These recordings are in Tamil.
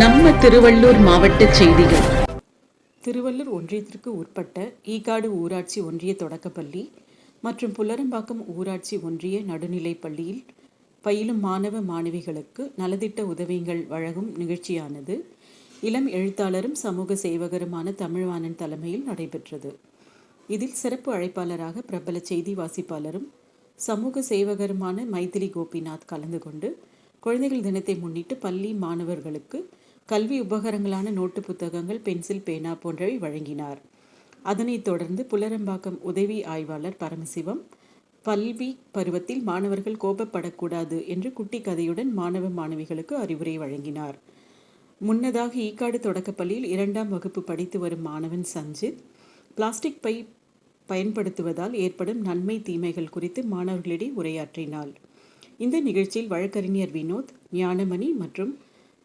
நம்ம திருவள்ளூர் மாவட்ட செய்திகள். திருவள்ளூர் ஒன்றியத்திற்கு உட்பட்ட ஈகாடு ஊராட்சி ஒன்றிய தொடக்கப்பள்ளி மற்றும் புல்லரம்பாக்கம் ஊராட்சி ஒன்றிய நடுநிலைப் பள்ளியில் பயிலும் மாணவ மாணவிகளுக்கு நலத்திட்ட உதவிகள் வழங்கும் நிகழ்ச்சியானது இளம் எழுத்தாளரும் சமூக சேவகருமான தமிழ்வாணன் தலைமையில் நடைபெற்றது. இதில் சிறப்பு அழைப்பாளராக பிரபல செய்தி வாசிப்பாளரும் சமூக சேவகருமான மைதிலி கோபிநாத் கலந்து கொண்டு குழந்தைகள் தினத்தை முன்னிட்டு பள்ளி மாணவர்களுக்கு கல்வி உபகரங்களான நோட்டு புத்தகங்கள் பென்சில் பேனா போன்றவை வழங்கினார். அதனைத் தொடர்ந்து புலரம்பாக்கம் உதவி ஆய்வாளர் பரமசிவம் பல்வி பருவத்தில் மாணவர்கள் கோபப்படக்கூடாது என்று குட்டி கதையுடன் மாணவ மாணவிகளுக்கு அறிவுரை வழங்கினார். முன்னதாக ஈக்காடு தொடக்கப்பள்ளியில் இரண்டாம் வகுப்பு படித்து வரும் மாணவன் சஞ்சித் பிளாஸ்டிக் பை பயன்படுத்துவதால் ஏற்படும் நன்மை தீமைகள் குறித்து மாணவர்களிடையே உரையாற்றினார் இந்த நிகழ்ச்சியில் வழக்கறிஞர் வினோத் ஞானமணி மற்றும்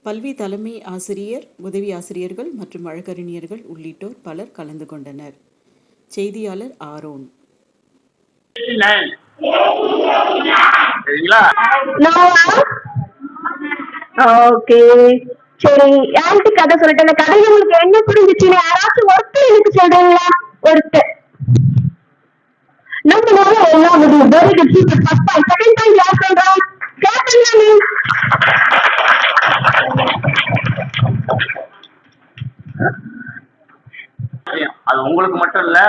பல்வி தலைமை ஆசிரியர் உதவி ஆசிரியர்கள் மற்றும் வழக்கறிஞர்கள் உள்ளிட்டோர் பலர் கலந்து கொண்டனர். செய்தியாளர் ஆரோன். சரிங்களா? ஓகே. சரி யாருக்கு கதை சொல்லிட்டு அந்த கதையில உங்களுக்கு என்ன புரிஞ்சுச்சுன்னு யாராச்சும் ஒருத்தர் எனக்கு சொல்றீங்களா? ஒருத்தர். நம்ம நேரம் எல்லாம் முடியும் வெரி குட் சூப்பர் ஃபர்ஸ்ட் அது உங்களுக்கு மட்டும் இல்ல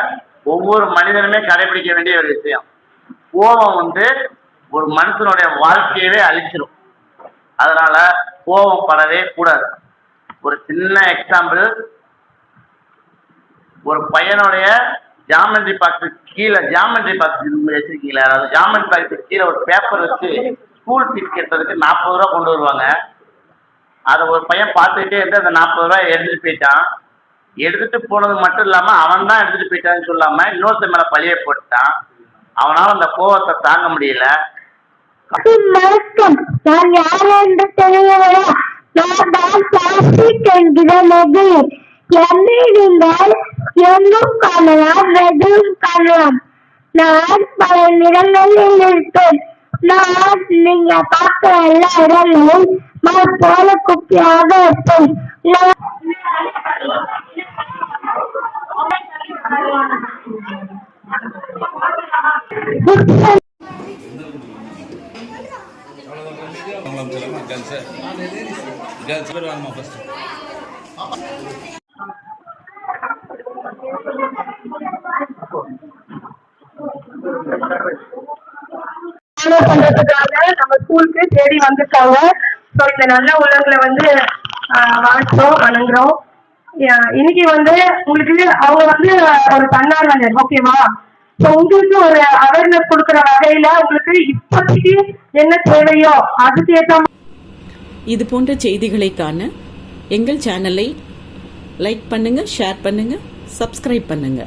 ஒவ்வொரு மனிதனுமே கடைபிடிக்க வேண்டிய ஒரு விஷயம். கோபம் வந்து ஒரு மனுஷனுடைய வாழ்க்கையவே அழிச்சிடும் அதனால கோபம் படவே கூடாது. ஒரு சின்ன எக்ஸாம்பிள் ஒரு பையனுடைய ஜாமெண்ட்ரி பாக்ஸ் கீழே ஜாமெண்ட்ரி பாக்ஸ் வச்சிருக்கீங்களா? அதாவது ஜாமெண்ட்ரி பாக்ஸ் கீழே ஒரு பேப்பர் வச்சு ஸ்கூல் ஃபீஸ் கட்டுறதுக்கு நாற்பது ரூபா கொண்டு வருவாங்க. அதை ஒரு பையன் பார்த்துக்கிட்டே இருந்து அந்த நாற்பது ரூபாய் எடுத்துட்டு போயிட்டான். எடுத்துட்டு போனது மட்டும் இல்லாம அவன் தான் எடுத்துட்டு போயிட்டான்னு சொல்லாம இன்னொருத்த மேல பழிய போட்டுட்டான். அவனால அந்த கோவத்தை தாங்க முடியல. நான் யார் என்று தெரியவில்லை. நான் தான் பிளாஸ்டிக் என்கிற என்னை நீங்கள் எங்கும் காணலாம் வெதும் காணலாம். நான் பல நிறங்களில் நான் நீங்க பார்க்கிற எல்லா இடங்களும் நான் போல குப்பியாக இருப்பேன் பண்றதுக்காக நம்ம ஸ்கூலுக்கு தேடி வந்திருக்காங்க. ஸோ இந்த நல்ல உள்ளங்களை வந்து வாழ்த்தோம் வணங்குறோம். இன்னைக்கு வந்து உங்களுக்கு அவங்க வந்து ஒரு தன்னார்வலர் ஓகேவா? ஸோ உங்களுக்கு ஒரு அவேர்னஸ் கொடுக்குற வகையில உங்களுக்கு இப்போதைக்கு என்ன தேவையோ அதுக்கு ஏற்ற இது போன்ற செய்திகளை காண எங்கள் சேனலை லைக் பண்ணுங்க ஷேர் பண்ணுங்க சப்ஸ்கிரைப் பண்ணுங்க.